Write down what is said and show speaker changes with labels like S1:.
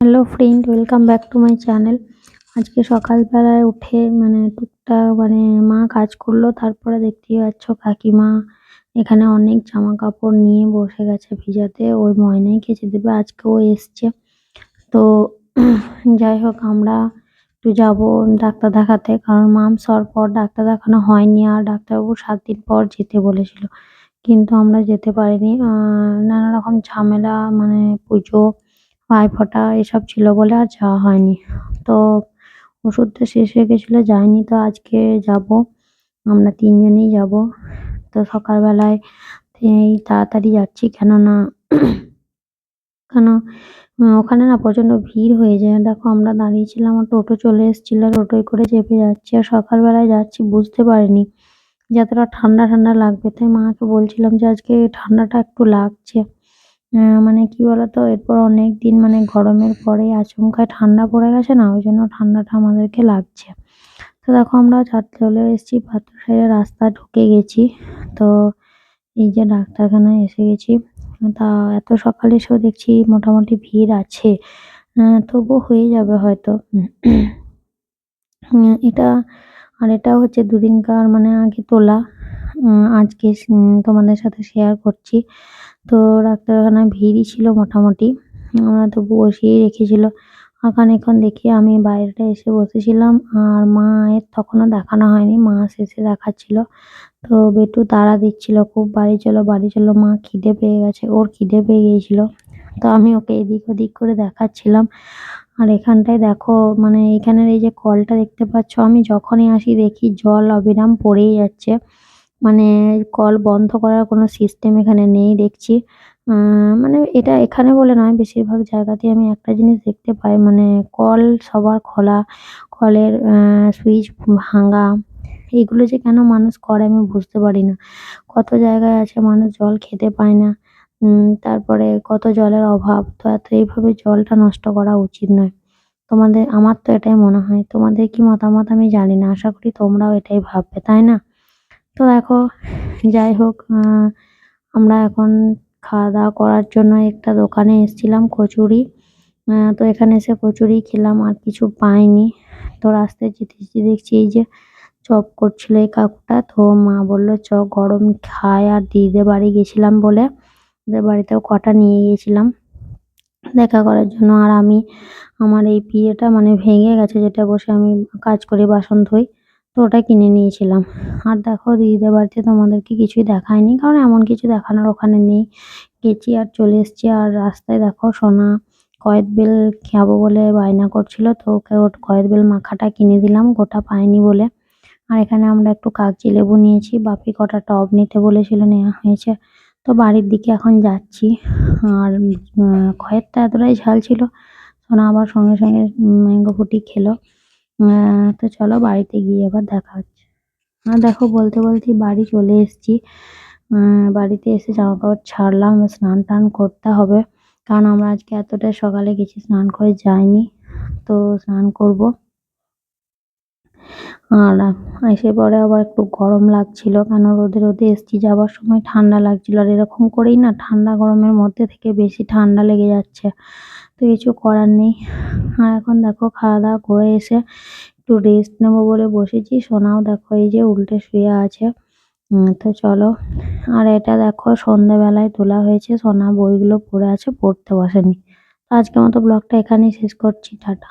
S1: Hello friend, welcome back to my channel. আজকে সকালবেলায় উঠে মানে টুকটাক মানে মা কাজ করল, তারপরে দেখতেই পাচ্ছ কাকিমা এখানে অনেক জামা কাপড় নিয়ে বসে গেছে ভিজাতে, ওই ময়নাই কেচে দেবে আজকেও এসছে। তো যাই হোক, আমরা একটু যাব ডাক্তার দেখাতে, কারণ মামস হওয়ার পর ডাক্তার দেখানো হয়নি, আর ডাক্তারবাবু সাত দিন পর যেতে বলেছিল। কিন্তু আমরা যেতে পারিনি নানা রকম ঝামেলা মানে পুজো ভাইফোঁটা এসব ছিল বলে আর যাওয়া হয়নি। তো ওষুধটা শেষ হয়ে গেছিল, যাইনি তো আজকে যাব। আমরা তিনজনেই যাব। তো সকালবেলায় এই তাড়াতাড়ি যাচ্ছি, কেননা কেন ওখানে না প্রচণ্ড ভিড় হয়ে যায়। দেখো আমরা দাঁড়িয়েছিলাম টোটো চলে এসেছিল, টোটোয় করে চেপে যাচ্ছি আর সকালবেলায় যাচ্ছি, বুঝতে পারিনি যে এতটা ঠান্ডা ঠান্ডা লাগবে। তাই মাকে বলছিলাম যে আজকে ঠান্ডাটা একটু লাগছে। মানে কি বলতো, এরপর অনেক দিন মানে গরমের পরে আচমকা ঠান্ডা পড়ে গেছে না, ওই জন্য ঠান্ডাটা আমাদেরকে লাগছে। তো দেখো আমরা চলে এসেছি সাহেবের রাস্তা ঢুকে গেছি। তো এই যে ডাক্তারখানায় এসে গেছি। তা এত সকালে এসেও দেখছি মোটামুটি ভিড় আছে। তবুও হয়ে যাবে হয়তো। এটা, আর এটা হচ্ছে দুদিনকার মানে আগে তোলা। আজকে তোমাদের সাথে শেয়ার করছি। তো ডাক্তারখানায় ভিড়ই ছিল মোটামুটি। আমরা তো বসিয়েই রেখেছিল। খানিকক্ষণ দেখি আমি বাইরেটা এসে বসেছিলাম আর মায়ের তখনও দেখানো হয়নি, মা শেষে দেখাচ্ছিল। তো বেটু তাড়া দিচ্ছিল, খুব বাড়ি চলো বাড়ি চলো, মা খিদে পেয়ে গেছে, ওর খিদে পেয়ে গিয়েছিল। তো আমি ওকে এদিক ওদিক করে দেখাচ্ছিলাম। আর এখানটায় দেখো মানে এখানের এই যে কলটা দেখতে পাচ্ছ, আমি যখনই আসি দেখি জল অবিরাম পড়েই যাচ্ছে। মানে কল বন্ধ করার কোনো সিস্টেম এখানে নেই দেখছি। মানে এটা এখানে বলে নয়, বেশিরভাগ জায়গাতেই আমি একটা জিনিস দেখতে পাই মানে কল সবার খোলা, কলের সুইচ ভাঙা, এগুলো যে কেন মানুষ করে আমি বুঝতে পারি না। কত জায়গায় আছে মানুষ জল খেতে পায় না তারপরে কত জলের অভাব, তো এত এইভাবে জলটা নষ্ট করা উচিত নয়। তোমাদের, আমার তো এটাই মনে হয়, তোমাদের কি মতামত আমি জানি না, আশা করি তোমরাও এটাই ভাববে, তাই না? তো দেখো, যাই হোক আমরা এখন খাওয়া দাওয়া করার জন্য একটা দোকানে এসেছিলাম কচুরি। তো এখানে এসে কচুরি খেলাম, আর কিছু পাইনি। তো রাস্তায় যেতে যেতে দেখছি এই যে চপ করছিল এই কাকুটা। তো মা বলল, চ, গরম খায় আর দিদিদের বাড়ি গেছিলাম বলে। ওদের বাড়িতেও কটা নিয়ে গেছিলাম। দেখা করার জন্য। আর আমি, আমার এই পিঁড়েটা মানে ভেঙে গেছে, যেটা বসে আমি কাজ করি বাসন ধুই। তো ওটা কিনে নিয়েছিলাম। আর দেখো দিদিদের বাড়িতে তোমাদেরকে কিছুই দেখায়নি, কারণ এমন কিছু দেখানোর ওখানে নেই। গেছি আর চলে এসেছি, আর রাস্তায় দেখো সোনা কয়েদ বেল খাব বলে বায়না করছিল, তো ওকে ওর কয়েদ বেল মাখাটা কিনে দিলাম, গোটা পায়নি বলে। আর এখানে আমরা একটু কাগজি লেবু নিয়েছি, বাপি কটা টব নিতে বলেছিল নেওয়া হয়েছে। তো বাড়ির দিকে এখন যাচ্ছি। আর খয়েরটা এতটাই ঝাল ছিল, সোনা আবার সঙ্গে সঙ্গে ম্যাঙ্গো ফুটি খেলো। আহ, তো চলো বাড়িতে গিয়ে এবার দেখা হচ্ছে। আর দেখো বলতে বলতে বাড়ি চলে এসেছি। আহ, বাড়িতে এসে জামা কাপড় ছাড়লাম স্নান টান করতে হবে। কারণ আমরা আজকে এতটা সকালে গেছি স্নান করে যাইনি। তো স্নান করব। আর এসে পরে আবার একটু গরম লাগছিল। কেন রোদে রোদে এসছি যাবার সময় ঠান্ডা লাগছিল। আর এরকম করেই না ঠান্ডা গরমের মধ্যে থেকে বেশি ঠান্ডা লেগে যাচ্ছে। তো কিছু করার নেই। আর এখন দেখো খাওয়া দাওয়া করে এসে একটু রেস্ট নেব বলে বসেছি। সোনাও দেখো এই যে উল্টে শুয়ে আছে। তো চলো। আর এটা দেখো সন্ধ্যেবেলায় তোলা হয়েছে। সোনা বইগুলো পড়ে আছে, পড়তে বসেনি। আজকে আজকের মতো ব্লগটা এখানেই শেষ করছি। টাটা।